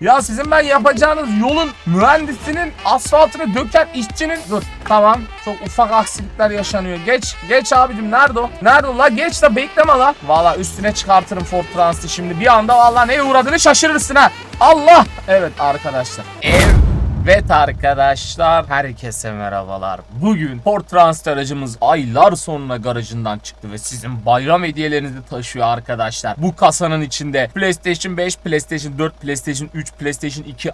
Ya sizin ben yapacağınız yolun mühendisinin asfaltını döken işçinin dur tamam çok ufak aksilikler yaşanıyor. Geç geç abicim nerede o? Nerede la geç de bekleme la. Valla üstüne çıkartırım Ford Trans'ı şimdi bir anda valla neye uğradığını şaşırırsın ha. Allah. Evet arkadaşlar. Evet arkadaşlar herkese merhabalar. Bugün Ford Transit aracımız aylar sonra garajından çıktı ve sizin bayram hediyelerinizi taşıyor arkadaşlar. Bu kasanın içinde PlayStation 5, PlayStation 4, PlayStation 3, PlayStation 2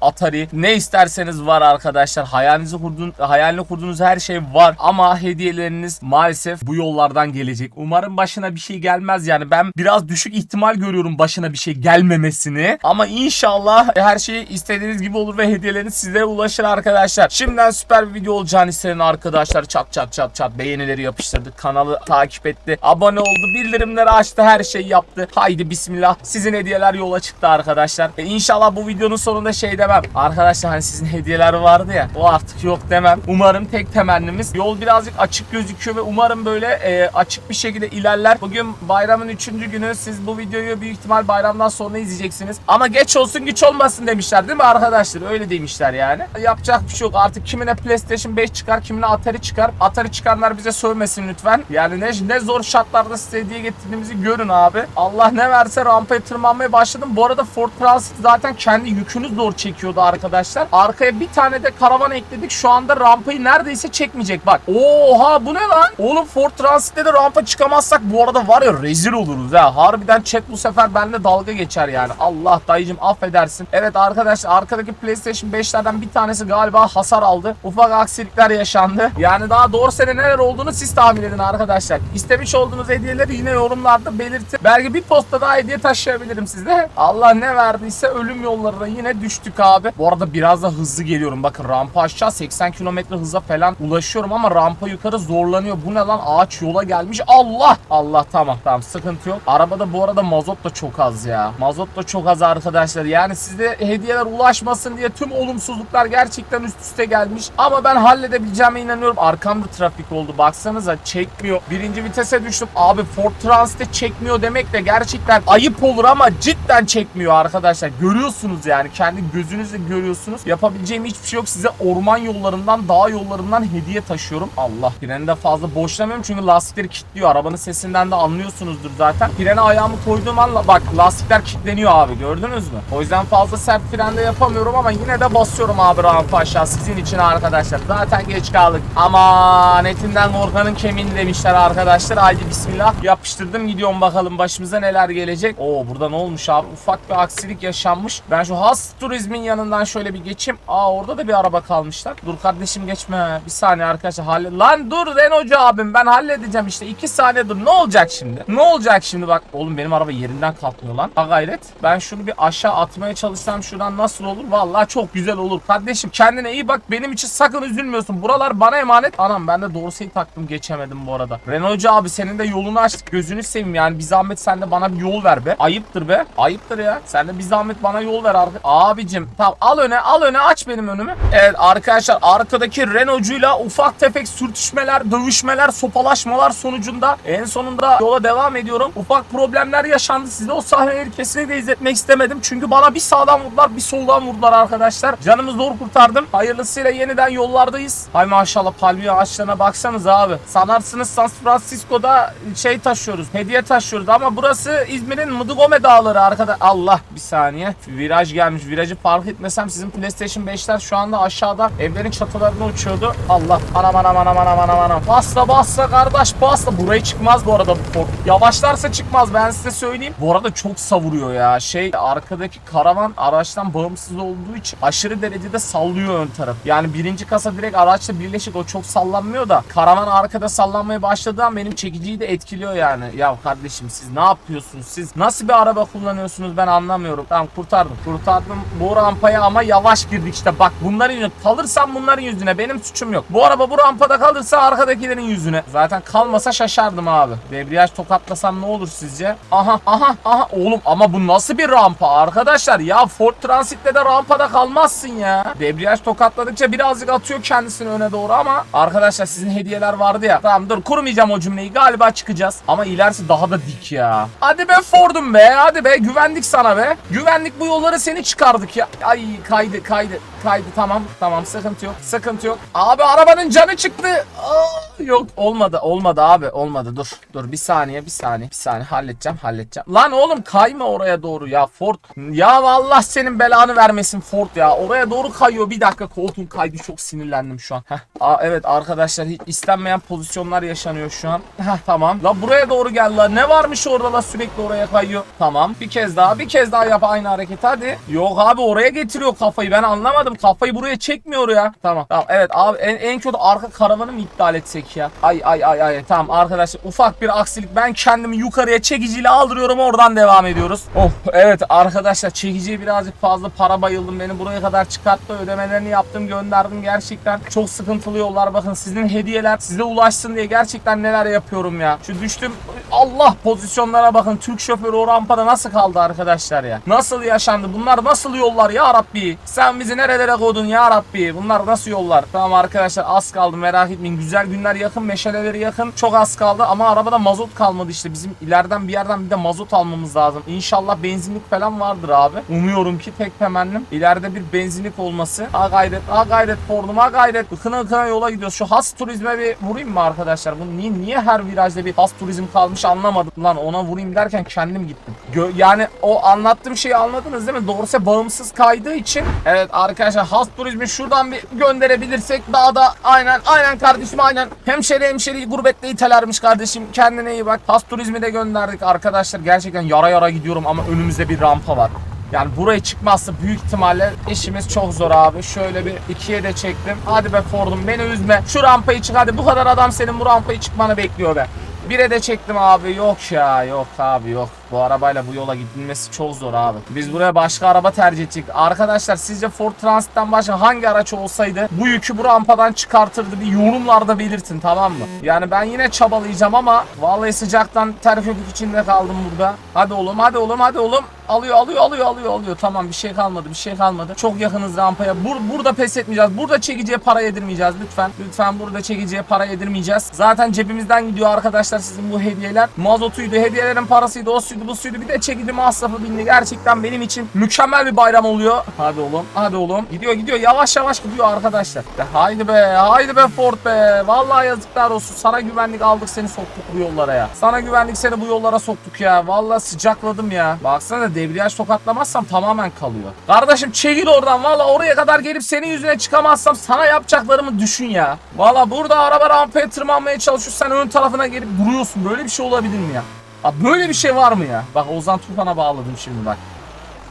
Atari ne isterseniz var arkadaşlar. Hayalinizi kurduğun, hayalini kurduğunuz her şey var ama hediyeleriniz maalesef bu yollardan gelecek. Umarım başına bir şey gelmez yani. Ben biraz düşük ihtimal görüyorum başına bir şey gelmemesini. Ama inşallah her şey istediğiniz gibi olur ve hediyeleriniz size ulaşır arkadaşlar. Şimdiden süper bir video olacağını isteyen arkadaşlar çat çat çat çat beğenileri yapıştırdı. Kanalı takip etti. Abone oldu. Bildirimleri açtı. Her şeyi yaptı. Haydi bismillah. Sizin hediyeler yola çıktı arkadaşlar. E inşallah bu videonun sonunda şey demem. Arkadaşlar hani sizin hediyeler vardı ya. O artık yok demem. Umarım tek temennimiz. Yol birazcık açık gözüküyor ve umarım böyle e, açık bir şekilde ilerler. Bugün bayramın 3. günü. Siz bu videoyu büyük ihtimal bayramdan sonra izleyeceksiniz. Ama geç olsun güç olmasın demişler değil mi arkadaşlar? Öyle demişler yani. Yapacak bir şey yok. Artık kimine PlayStation 5 çıkar, kimine Atari çıkar. Atari çıkanlar bize sövmesin lütfen. Yani ne, ne zor şartlarda size getirdiğimizi görün abi. Allah ne verse rampaya tırmanmaya başladım. Bu arada Ford Transit zaten kendi yükünü zor çekiyordu arkadaşlar. Arkaya bir tane de karavan ekledik. Şu anda rampayı neredeyse çekmeyecek bak. Oha bu ne lan? Oğlum Ford Transit'te de rampa çıkamazsak bu arada var ya rezil oluruz ha. Harbiden chat bu sefer benimle dalga geçer yani. Allah dayıcım affedersin. Evet arkadaşlar arkadaki PlayStation 5'lerden bir tanesi galiba hasar aldı. Ufak aksilikler yaşandı. Yani daha doğru sene neler olduğunu siz tahmin edin arkadaşlar. İstemiş olduğunuz hediyeleri yine yorumlarda belirtin. Belki bir posta daha hediye taşıyabilirim size. Allah ne verdiyse ölüm yollarına yine düştük abi. Bu arada biraz da hızlı geliyorum. Bakın rampa aşağı 80 km hıza falan ulaşıyorum ama rampa yukarı zorlanıyor. Bu ne lan ağaç yola gelmiş. Allah! Allah tamam tamam sıkıntı yok. Arabada bu arada mazot da çok az ya. Mazot da çok az arkadaşlar. Yani size hediyeler ulaşmasın diye tüm olumsuzluklar gerçekten üst üste gelmiş. Ama ben halledebileceğime inanıyorum. Arkamda trafik oldu. Baksanıza çekmiyor. Birinci vitese düştüm. Abi Ford Transit'te çekmiyor demek de gerçekten ayıp olur ama cidden çekmiyor arkadaşlar. Görüyorsunuz yani. Kendi gözünüzle görüyorsunuz. Yapabileceğim hiçbir şey yok. Size orman yollarından, dağ yollarından hediye taşıyorum. Allah. Freni de fazla boşlamıyorum çünkü lastikleri kilitliyor. Arabanın sesinden de anlıyorsunuzdur zaten. Frene ayağımı koyduğum an bak lastikler kilitleniyor abi. Gördünüz mü? O yüzden fazla sert frende yapamıyorum ama yine de basıyorum abi rampa aşağı sizin için arkadaşlar. Zaten geç kaldık. Ama etinden korkanın kemiğini demişler arkadaşlar. Haydi bismillah. Yapıştırdım gidiyorum bakalım başımıza neler gelecek. Oo burada ne olmuş abi? Ufak bir aksilik yaşanmış. Ben şu has turizmin yanından şöyle bir geçeyim. Aa orada da bir araba kalmışlar. Dur kardeşim geçme. Bir saniye arkadaşlar. Halle Lan dur Renault'cu abim ben halledeceğim işte. iki saniye dur. Ne olacak şimdi? Ne olacak şimdi bak. Oğlum benim araba yerinden kalkmıyor lan. Ha gayret. Ben şunu bir aşağı atmaya çalışsam şuradan nasıl olur? Vallahi çok güzel olur. Kardeşim kendine iyi bak. Benim için sakın üzülmüyorsun. Buralar bana emanet. Anam ben de doğrusayı taktım geçemedim bu arada. Renault'cu abi senin de yolunu açtık. Gözünü seveyim yani. Bir zahmet sen de bana bir yol ver be. Ayıptır be. Ayıptır ya. Sen de bir zahmet bana yol ver arka. Abicim tamam al öne al öne aç benim önümü. Evet arkadaşlar arkadaki Renault'cuyla ufak tefek sürtüşmeler, dövüşmeler, sopalaşmalar sonucunda en sonunda yola devam ediyorum. Ufak problemler yaşandı. Size o sahneleri kesinlikle izletmek istemedim. Çünkü bana bir sağdan vurdular bir soldan vurdular arkadaşlar. Canımı zor kurtardım. Hayırlısıyla yeniden yollardayız. Hay maşallah palmiye ağaçlarına baksanız abi. Sanarsınız San Francisco'da şey taşıyoruz. Hediye taşıyoruz ama burası İzmir'in Mıdıgome dağları arkada. Allah bir saniye. Viraj gelmiş. Virajı fark etmesem sizin PlayStation 5'ler şu anda aşağıda evlerin çatılarına uçuyordu. Allah. Anam anam anam anam anam anam. Bassa bassa kardeş bassa. Burayı çıkmaz bu arada bu Ford. Yavaşlarsa çıkmaz ben size söyleyeyim. Bu arada çok savuruyor ya. Şey arkadaki karavan araçtan bağımsız olduğu için aşırı derecede sallıyor ön taraf. Yani birinci kasa direkt araçla birleşik o çok sallanmıyor da karavan arkada sallanmaya başladığı an benim çekiciyi de etkiliyor yani. Ya kardeşim siz ne yapıyorsunuz? Siz nasıl bir araba kullanıyorsunuz ben anlamıyorum. Tamam kurtardım. Kurtardım. Bora rampaya ama yavaş girdik işte. Bak bunların yüzüne kalırsam bunların yüzüne benim suçum yok. Bu araba bu rampada kalırsa arkadakilerin yüzüne. Zaten kalmasa şaşardım abi. Debriyaj tokatlasam ne olur sizce? Aha aha aha oğlum ama bu nasıl bir rampa arkadaşlar ya Ford Transit'te de rampada kalmazsın ya. Debriyaj tokatladıkça birazcık atıyor kendisini öne doğru ama arkadaşlar sizin hediyeler vardı ya. Tamam dur kurmayacağım o cümleyi galiba çıkacağız. Ama ilerisi daha da dik ya. Hadi be Ford'um be hadi be güvendik sana be. Güvendik bu yolları seni çıkardık ya. Ay kaydı kaydı kaydı tamam tamam sıkıntı yok sıkıntı yok. Abi arabanın canı çıktı. Aa, yok olmadı olmadı abi olmadı dur dur bir saniye bir saniye bir saniye halledeceğim halledeceğim. Lan oğlum kayma oraya doğru ya Ford. Ya Allah senin belanı vermesin Ford ya. Oraya doğru kayıyor bir dakika koltuğum kaydı çok sinirlendim şu an. Heh. Aa, evet arkadaşlar hiç istenmeyen pozisyonlar yaşanıyor şu an. Heh, tamam. La buraya doğru gel la. Ne varmış orada la sürekli oraya kayıyor. Tamam. Bir kez daha bir kez daha yap aynı hareket hadi. Yok abi oraya getiriyor kafayı ben anlamadım. Kafayı buraya çekmiyor ya. Tamam. Tamam evet abi en, en kötü arka karavanı mı iptal etsek ya? Ay ay ay ay tamam arkadaşlar ufak bir aksilik ben kendimi yukarıya çekiciyle aldırıyorum oradan devam ediyoruz. Oh evet arkadaşlar çekiciye birazcık fazla para bayıldım beni buraya kadar çıkarttı ödemelerini yaptım gönderdim gerçekten çok sıkıntılı yollar bakın sizin hediyeler size ulaşsın diye gerçekten neler yapıyorum ya. Şu düştüm Allah pozisyonlara bakın Türk şoförü o rampada nasıl kaldı arkadaşlar ya. Nasıl yaşandı bunlar nasıl yollar ya Rabbi. Sen bizi nerelere koydun ya Rabbi. Bunlar nasıl yollar. Tamam arkadaşlar az kaldı merak etmeyin. Güzel günler yakın meşaleleri yakın. Çok az kaldı ama arabada mazot kalmadı işte. Bizim ileriden bir yerden bir de mazot almamız lazım. İnşallah benzinlik falan vardır abi. Umuyorum ki tek temennim ileride bir benzinlik olması. Ha gayret ha gayret Ford'um ha gayret. Ikına ıkına yola gidiyoruz. Şu has turizme bir vurayım mı arkadaşlar? Bu niye, niye her virajda bir has turizm kalmış anlamadım. Lan ona vurayım derken kendim gittim. Gö- yani o anlattığım şeyi anladınız değil mi? Doğrusu bağımsız kaydığı için. Evet arkadaşlar has turizmi şuradan bir gönderebilirsek daha da aynen aynen kardeşim aynen. Hemşeri hemşeri gurbette itelermiş kardeşim. Kendine iyi bak. Has turizmi de gönderdik arkadaşlar. Gerçekten yara yara gidiyorum ama önümüzde bir rampa var. Yani buraya çıkmazsa büyük ihtimalle işimiz çok zor abi. Şöyle bir ikiye de çektim. Hadi be Ford'um beni üzme. Şu rampayı çık hadi. Bu kadar adam senin bu rampayı çıkmanı bekliyor be. Bire de çektim abi. Yok ya yok abi yok. Bu arabayla bu yola gidilmesi çok zor abi. Biz buraya başka araba tercih edecek. Arkadaşlar sizce Ford Transit'ten başka hangi araç olsaydı bu yükü bu rampadan çıkartırdı bir yorumlarda belirtin tamam mı? Yani ben yine çabalayacağım ama vallahi sıcaktan ter köpük içinde kaldım burada. Hadi oğlum hadi oğlum hadi oğlum. Alıyor alıyor alıyor alıyor alıyor. Tamam bir şey kalmadı bir şey kalmadı. Çok yakınız rampaya. Bur burada pes etmeyeceğiz. Burada çekiciye para yedirmeyeceğiz lütfen. Lütfen burada çekiciye para yedirmeyeceğiz. Zaten cebimizden gidiyor arkadaşlar sizin bu hediyeler. Mazotuydu, hediyelerin parasıydı, o suydu, bu suydu. Bir de çekici masrafı bindi. Gerçekten benim için mükemmel bir bayram oluyor. Hadi oğlum, hadi oğlum. Gidiyor gidiyor. Yavaş yavaş gidiyor arkadaşlar. De, haydi be, haydi be Ford be. Vallahi yazıklar olsun. Sana güvenlik aldık seni soktuk bu yollara ya. Sana güvenlik seni bu yollara soktuk ya. Vallahi sıcakladım ya. Baksana debriyaj tokatlamazsam tamamen kalıyor. Kardeşim çekil oradan. Vallahi oraya kadar gelip senin yüzüne çıkamazsam sana yapacaklarımı düşün ya. Vallahi burada araba rampaya tırmanmaya çalışıyor. Sen ön tarafına gelip duruyorsun. Böyle bir şey olabilir mi ya? Abi böyle bir şey var mı ya? Bak Ozan Tufan'a bağladım şimdi bak.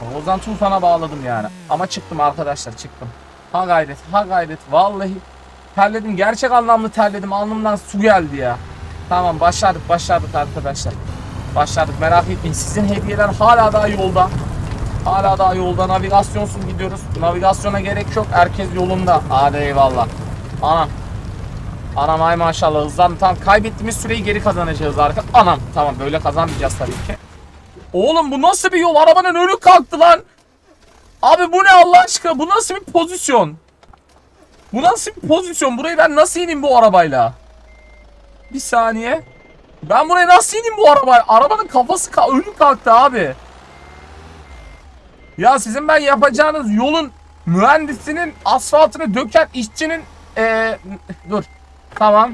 Bak, Ozan Tufan'a bağladım yani. Ama çıktım arkadaşlar çıktım. Ha gayret ha gayret vallahi. Terledim gerçek anlamlı terledim. Alnımdan su geldi ya. Tamam başladık başladık arkadaşlar. Başladık merak etmeyin. Sizin hediyeler hala daha yolda. Hala daha yolda navigasyonsuz gidiyoruz. Navigasyona gerek yok. Herkes yolunda. Hadi eyvallah. Anam. Anam ay maşallah hızlan. Tamam kaybettiğimiz süreyi geri kazanacağız arka. Anam tamam böyle kazanmayacağız tabii ki. Oğlum bu nasıl bir yol? Arabanın önü kalktı lan. Abi bu ne Allah aşkına? Bu nasıl bir pozisyon? Bu nasıl bir pozisyon? Burayı ben nasıl ineyim bu arabayla? Bir saniye. Ben buraya nasıl ineyim bu arabayla? Arabanın kafası ka önü kalktı abi. Ya sizin ben yapacağınız yolun mühendisinin asfaltını döken işçinin ee, dur. Tamam.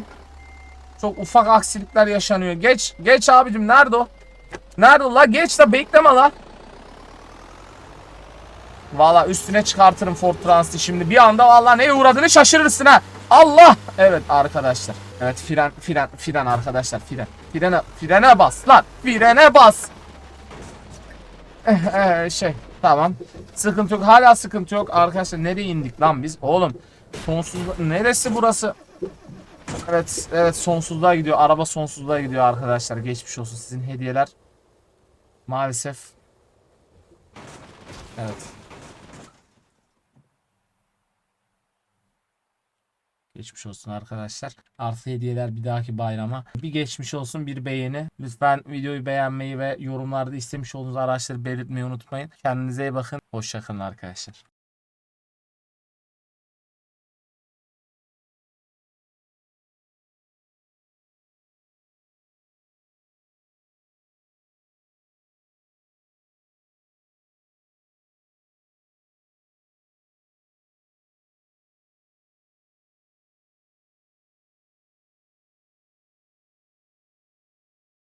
Çok ufak aksilikler yaşanıyor. Geç. Geç abicim. Nerede o? Nerede la? Geç de bekleme la. Valla üstüne çıkartırım Ford Transit'i şimdi. Bir anda valla neye uğradığını şaşırırsın ha. Allah. Evet arkadaşlar. Evet fren fren fren arkadaşlar fren. Frene frene bas lan. Frene bas. Eh, eh, şey tamam. Sıkıntı yok. Hala sıkıntı yok. Arkadaşlar nereye indik lan biz? Oğlum sonsuz neresi burası? Evet, evet sonsuzluğa gidiyor. Araba sonsuzluğa gidiyor arkadaşlar. Geçmiş olsun sizin hediyeler. Maalesef. Evet. Geçmiş olsun arkadaşlar. Artı hediyeler bir dahaki bayrama. Bir geçmiş olsun bir beğeni. Lütfen videoyu beğenmeyi ve yorumlarda istemiş olduğunuz araçları belirtmeyi unutmayın. Kendinize iyi bakın. Hoşçakalın arkadaşlar.